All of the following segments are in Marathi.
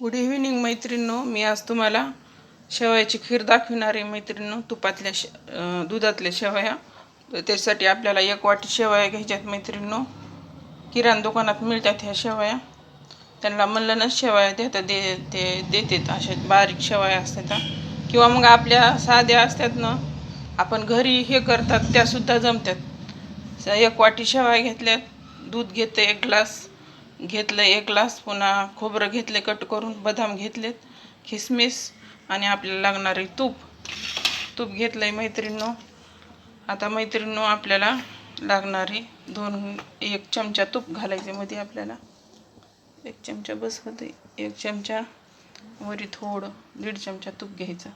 गुड इव्हिनिंग मैत्रिणींनो. मी आज तुम्हाला शेवयाची खीर दाखविणार आहे मैत्रिणींनो. तुपातल्या शे दुधातल्या शेवया. त्यासाठी आपल्याला एक वाटी शेवया घ्यायच्यात मैत्रिणींनो. किराणा दुकानात मिळतात ह्या शेवया. त्यांना म्हणलं ना शेवया देतात दे ते देतात. अशा बारीक शेवया असतात किंवा मग आपल्या साध्या असतात ना आपण घरी हे करतात त्यासुद्धा जमतात. एक वाटी शेवया घेतल्यात. दूध घेते एक ग्लास. घेतलं एक ग्लास पुन्हा खोबरं घेतले कट करून बदाम घेतलेत किसमिस आणि आपल्याला लागणारे तूप. तूप घेतलं आहे मैत्रिणीनो. आता मैत्रिणीनो आपल्याला लागणारी दोन एक चमचा तूप घालायचे मध्ये आपल्याला. एक चमचा बस होते. एक चमचा वरी थोडं दीड चमचा तूप घ्यायचं.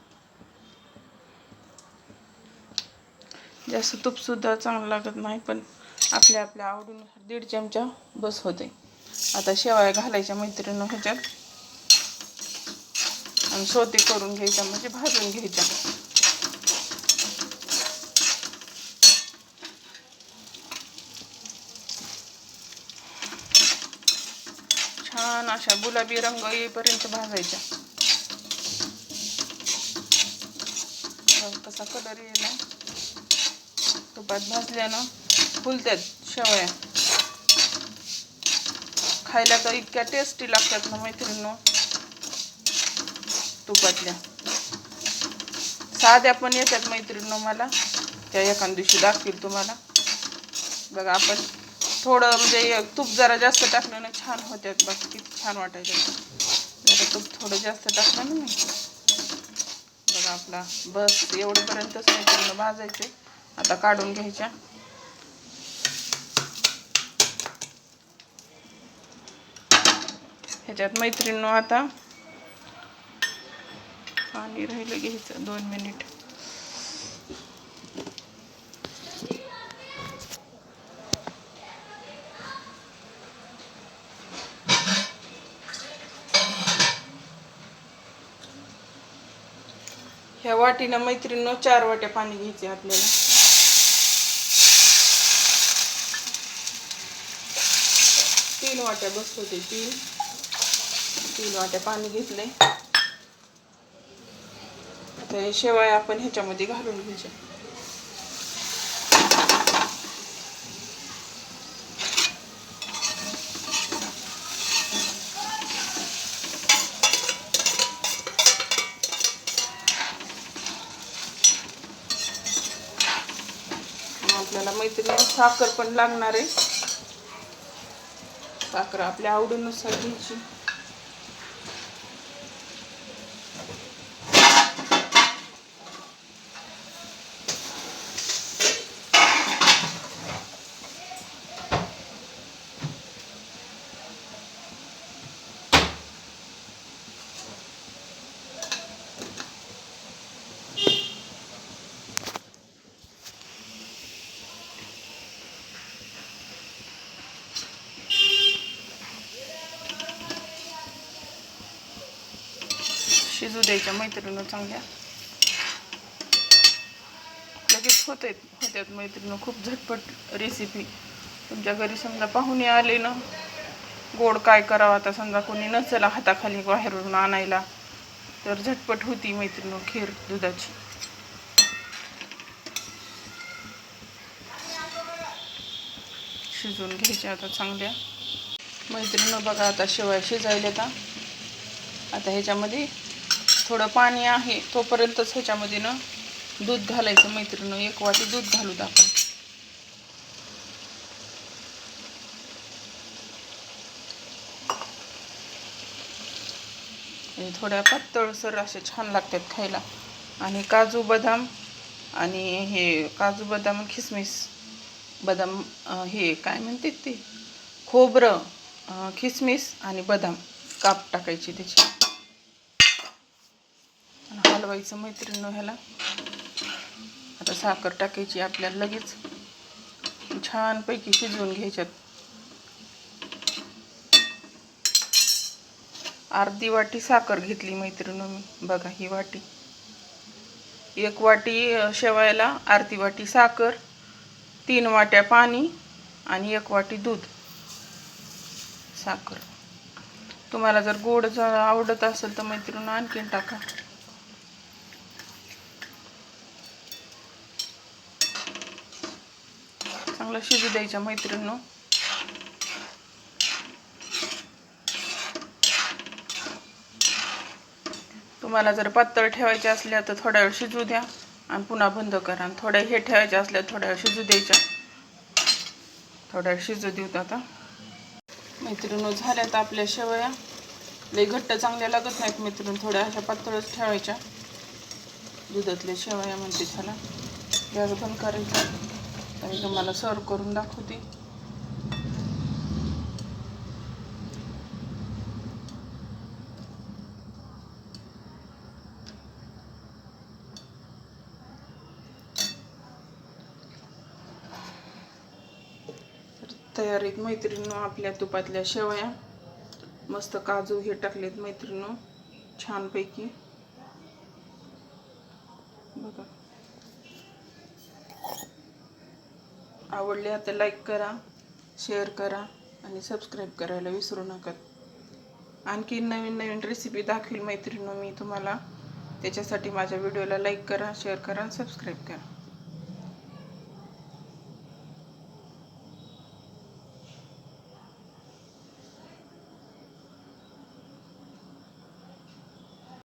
जास्त तूपसुद्धा चांगलं लागत नाही पण आपल्या आपल्या आवडीनुसार दीड चमचा बस होते. आता शेवाळ्या घालायच्या मैत्रिणी ह्याच्यात. आणि सोते करून घ्यायच्या म्हणजे भाजून घ्यायच्या. छान अशा गुलाबी रंग येईपर्यंत भाजायच्या. तसा कसा कलर येईल तुपात भाजल्यानं फुलत्यात शेवया. खायला तर इतक्या टेस्टी लागतात ना मैत्रिणींनो. तुपातल्या. साध्या पण येतात मैत्रिणींनो मला. त्या एखाद दिवशी दाखवील तुम्हाला. बघा आपण थोडं म्हणजे एक तूप जरा जास्त टाकलं ना छान होत्यात बघ किती छान वाटायचं. जरा तूप थोडं जास्त टाकलं ना मी. बघा आपला बस एवढंपर्यंतच मैत्रिणीनं भाजायचे. आता काढून घ्यायच्या. ह्याच्यात मैत्रिणीनं आता. पाणी राहिलं घ्यायचं दोन मिनिट. ह्या वाटीनं मैत्रिणीनं चार वाट्या पाणी घ्यायचे आपल्याला. तीन वाट्या बसतो ते तीन. तीन वाट्या पाणी घेतले आता हे शेवाळे आपण ह्याच्यामध्ये घालून घ्यायचे. आपल्याला मैत्रिणी साखर पण लागणार आहे. साखर आपल्या आवडीनुसार घ्यायची. शिजू द्यायच्या मैत्रिणी चांगल्या. लगेच होत आहेत होत्यात मैत्रिणी खूप झटपट रेसिपी तुमच्या घरी समजा पाहुणे आले ना गोड काय करावं आता समजा कोणी नसेल हाताखाली बाहेरून आणायला तर झटपट होती मैत्रिणी खीर दुधाची. शिजवून घ्यायच्या आता चांगल्या. मैत्रिणी बघा आता शिवाय शिजायला आता आता ह्याच्यामध्ये थोडं पाणी आहे तोपर्यंतच ह्याच्यामध्ये ना दूध घालायचं. मैत्रिणी एक वाटी दूध घालूत आपण. थोड्या पातळसर असे छान लागतात खायला. आणि काजू बदाम आणि हे काजू बदाम खिसमिस बदाम हे काय म्हणतात ते? खोबरं खिसमिस आणि बदाम काप टाकायची त्याची. हलवायचं मैत्रिणी ह्याला. आता साखर टाकायची आपल्याला लगेच. छानपैकी शिजवून घ्यायच्यात. अर्धी वाटी साखर घेतली मैत्रिणी मी. बघा ही वाटी. एक वाटी शेवायला अर्धी वाटी साखर तीन वाट्या पाणी आणि एक वाटी दूध. साखर. तुम्हाला जर गोड जर आवडत असेल तर मैत्रिणी आणखीन टाका. चांगलं शिजू द्यायच्या मैत्रिणीनं. तुम्हाला जर पातळ ठेवायचे असल्या तर थोड्या वेळ शिजू द्या आणि पुन्हा बंद करा. आणि थोड्या हे ठेवायच्या असल्या थोड्या वेळ शिजू द्यायच्या थोड्या वेळ शिजू देऊ आता. मैत्रिणी झाल्यात आपल्या शेवया. लई घट्ट चांगल्या लागत नाहीत मैत्रिणी. थोड्या अशा पातळच ठेवायच्या. दुधातल्या शेवया म्हणते त्याला. गॅस बंद करायचा. आणि तुम्हाला सर्व करून दाखवते. तयारीत मैत्रिणू आपल्या तुपातल्या शेवया. मस्त काजू हे टाकलेत मैत्रिणू छानपैकी. आवडल्या तर लाईक करा शेअर करा आणि सबस्क्राईब करायला विसरू नका. आणखी नवीन नवीन रेसिपी दाखवील मैत्रिणी मी तुम्हाला. त्याच्यासाठी माझ्या व्हिडिओला लाईक करा शेअर करा आणि सबस्क्राईब करा.